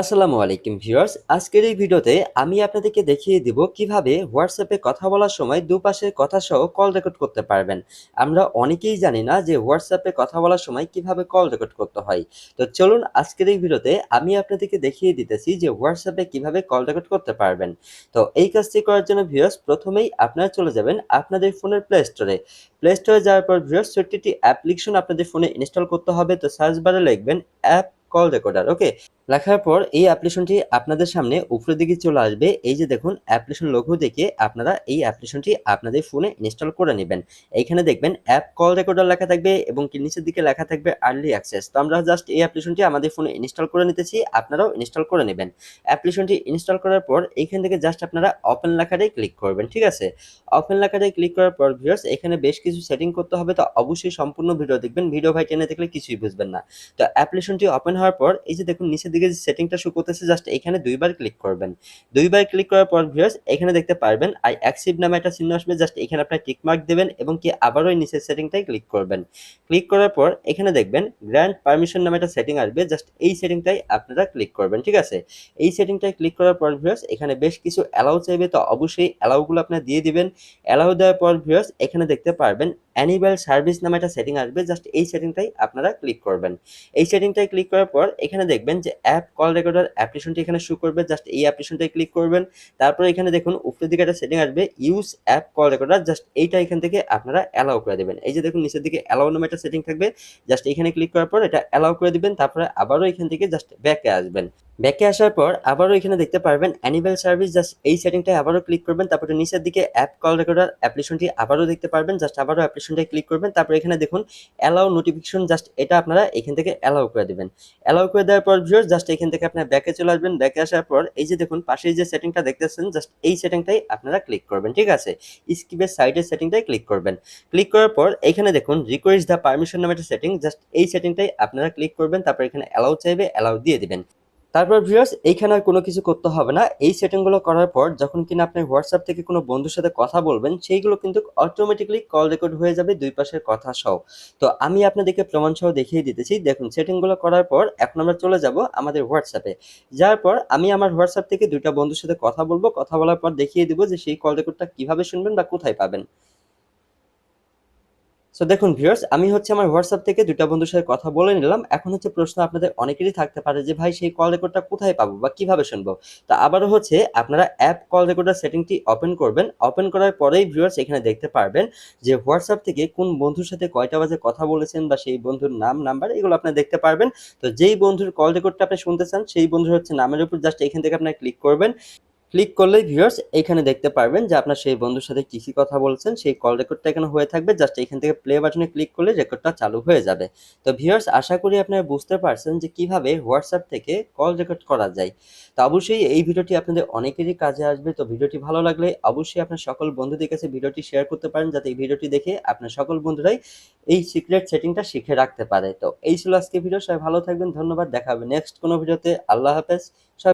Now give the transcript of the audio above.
আসসালামু আলাইকুম ভিউয়ার্স। আজকের এই ভিডিওতে আমি আপনাদেরকে দেখিয়ে দিব কীভাবে হোয়াটসঅ্যাপে কথা বলার সময় দুপাশের কথা সহ কল রেকর্ড করতে পারবেন। আমরা অনেকেই জানি না যে হোয়াটসঅ্যাপে কথা বলার সময় কীভাবে কল রেকর্ড করতে হয়। তো চলুন আজকের এই ভিডিওতে আমি আপনাদেরকে দেখিয়ে দিতেছি যে হোয়াটসঅ্যাপে কীভাবে কল রেকর্ড করতে পারবেন। তো এই কাজটি করার জন্য ভিউয়ার্স, প্রথমেই আপনারা চলে যাবেন আপনাদের ফোনের প্লে স্টোরে প্লে স্টোরে যাওয়ার পর ভিউয়ার্স, ছোট্ট একটি অ্যাপ্লিকেশন আপনাদের ফোনে ইনস্টল করতে হবে। তো সার্চ বারে লিখবেন অ্যাপ কল রেকর্ডার ওকে লেখার পর এই অ্যাপ্লিকেশনটি আপনাদের সামনে উপরের দিকে চলে আসবে। এই যে দেখুন অ্যাপ্লিকেশন লোগো দেখে আপনারা এই অ্যাপ্লিকেশনটি আপনাদের ফোনে ইনস্টল করে নেবেন। এইখানে দেখবেন অ্যাপ কল রেকর্ডার লেখা থাকবে এবং নিচের দিকে লেখা থাকবে আর্লি অ্যাক্সেস তো আমরা জাস্ট এই অ্যাপ্লিকেশনটি আমাদের ফোনে ইনস্টল করে নিতেছি, আপনারাও ইনস্টল করে নেবেন। অ্যাপ্লিকেশনটি ইনস্টল করার পর এইখান থেকে জাস্ট আপনারা ওপেন লেখাটাই ক্লিক করবেন, ঠিক আছে? ওপেন লেখাটাই ক্লিক করার পর ভিউয়ার্স এখানে বেশ কিছু সেটিং করতে হবে। তো অবশ্যই সম্পূর্ণ ভিডিও দেখবেন। ভিডিও ভাই টেনে দেখলে কিছুই বুঝবেন না। তো অ্যাপ্লিকেশনটি ওপেন হওয়ার পর এই যে দেখুন, নিচের দিকে যে সেটিংটা শো করতেছে জাস্ট এখানে দুইবার ক্লিক করবেন। দুইবার ক্লিক করার পর ভিউয়ার্স এখানে দেখতে পারবেন আই অ্যাক্সিভ নামে একটা চিহ্ন আসবে জাস্ট এখানে আপনার টিক মার্ক দেবেন এবং কি আবারও নিচের সেটিংটাই ক্লিক করবেন। ক্লিক করার পর এখানে দেখবেন গ্র্যান্ড পারমিশন নামে একটা সেটিং আসবে জাস্ট এই সেটিংটাই আপনারা ক্লিক করবেন, ঠিক আছে? এই সেটিংটাই ক্লিক করার পর ভিউয়ার্স এখানে বেশ কিছু অ্যালাউ চাইবে, তো অবশ্যই অ্যালাউগুলো আপনার দিয়ে দিবেন। অ্যালাউ দেওয়ার পর ভিউয়ার্স এখানে দেখতে পারবেন অ্যানিভেল সার্ভিস নামে একটা সেটিং আসবে জাস্ট এই সেটিংটাই আপনারা ক্লিক করবেন। এই সেটিংটাই ক্লিক করার পর এখানে দেখবেন যে অ্যাপ কল রেকর্ডার অ্যাপ্লিকেশনটি এখানে শো করবে জাস্ট এই অ্যাপ্লিকেশনটাই ক্লিক করবেন। তারপর এখানে দেখুন উপরের দিকে একটা সেটিং আসবে use app call recorder just এইটা এখান থেকে আপনারা অ্যালাউ করে দেবেন। এই যে দেখুন, নিচের দিকে অ্যালাউ নামে একটা সেটিং থাকবে জাস্ট এখানে ক্লিক করার পর এটা অ্যালাউ করে দিবেন, তারপরে আবারও এখান থেকে জাস্ট ব্যাকে আসবেন। ব্যাকে আসার পর আবারও এখানে দেখতে পারবেন অ্যানিভেল সার্ভিস জাস্ট এই সেটিংটায় আবারও ক্লিক করবেন, তারপরে নিচের দিকে অ্যাপ কল রেকর্ডার অ্যাপ্লিকেশনটি আবারও দেখতে পারবেন জাস্ট আবারও অ্যাপ্লিকেশনটায় ক্লিক করবেন, তারপর এখানে দেখুন অ্যালাউ নোটিফিকেশন জাস্ট এটা আপনারা এখান থেকে অ্যালাউ করে দেবেন। অ্যালাউ করে দেওয়ার পর ভিউয়ার জাস্ট এখান থেকে আপনার ব্যাকে চলে আসবেন ব্যাকে আসার পর এই যে দেখুন পাশেই যে সেটিংটা দেখতেছেন জাস্ট এই সেটিংটাই আপনারা ক্লিক করবেন, ঠিক আছে? স্কিপের সাইডের সেটিংটাই ক্লিক করবেন। ক্লিক করার পর এখানে দেখুন রিকোয়েস্ট দ্য পারমিশন নামে একটা সেটিং জাস্ট এই সেটিংটাই আপনারা ক্লিক করবেন, তারপর এখানে অ্যালাউ চাইবে অ্যালাউ দিয়ে দিবেন। তারপর ভিউয়ার্স এইখানে আর কোনো কিছু করতে হবে না। এই সেটিংগুলো করার পর যখন কিনা আপনি হোয়াটসঅ্যাপ থেকে কোনো বন্ধুর সাথে কথা বলবেন, সেইগুলো কিন্তু অটোমেটিকলি কল রেকর্ড হয়ে যাবে দুই পাশের কথা সহ। তো আমি আপনাদেরকে প্রমাণ সহ দেখিয়ে দিতেছি। দেখুন সেটিংগুলো করার পর এখন আমরা চলে যাব আমাদের হোয়াটসঅ্যাপে যাওয়ার পর আমি আমার হোয়াটসঅ্যাপ থেকে দুইটা বন্ধুর সাথে কথা বলব। কথা বলার পর দেখিয়ে দিব যে সেই কল রেকর্ডটা কীভাবে শুনবেন বা কোথায় পাবেন। সো দেখুন ভিউয়ার্স আমি হচ্ছে আমার হোয়াটসঅ্যাপ থেকে দুইটা বন্ধুর সাথে কথা বলে নিলাম। এখন হচ্ছে প্রশ্ন আপনাদের অনেকেরই থাকতে পারে যে, ভাই, সেই কল রেকর্ডটা কোথায় পাবো বা কীভাবে শুনব? তো আবারও হচ্ছে আপনারা অ্যাপ কল রেকর্ডার সেটিংটি ওপেন করবেন। ওপেন করার পরেই ভিউয়ার্স এখানে দেখতে পারবেন যে হোয়াটসঅ্যাপ থেকে কোন বন্ধুর সাথে কয়টা বাজে কথা বলেছেন বা সেই বন্ধুর নাম নাম্বার এগুলো আপনি দেখতে পারবেন। তো যেই বন্ধুর কল রেকর্ডটা আপনি শুনতে চান, সেই বন্ধুর হচ্ছে নামের উপর জাস্ট এখান থেকে আপনি ক্লিক করবেন। ক্লিক করলেই ভিউয়ার্স এখানে দেখতে পারবেন যে আপনার সেই বন্ধুর সাথে কি কি কথা বলছেন, সেই কল রেকর্ডটা এখানে হয়ে থাকবে। জাস্ট এখান থেকে প্লে বাটনে ক্লিক করলে রেকর্ডটা চালু হয়ে যাবে। তো ভিউয়ার্স আশা করি আপনারা বুঝতে পারছেন যে কীভাবে হোয়াটসঅ্যাপ থেকে কল রেকর্ড করা যায়। তো অবশ্যই এই ভিডিওটি আপনাদের অনেকেরই কাজে আসবে। তো ভিডিওটি ভালো লাগলে অবশ্যই আপনার সকল বন্ধুদের কাছে ভিডিওটি শেয়ার করতে পারেন, যাতে এই ভিডিওটি দেখে আপনার সকল বন্ধুরাই এই সিক্রেট সেটিংটা শিখে রাখতে পারে। তো এই ছিল আজকে ভিডিও সবাই ভালো থাকবেন। ধন্যবাদ। দেখা হবে নেক্সট কোনো ভিডিওতে আল্লাহ হাফেজ।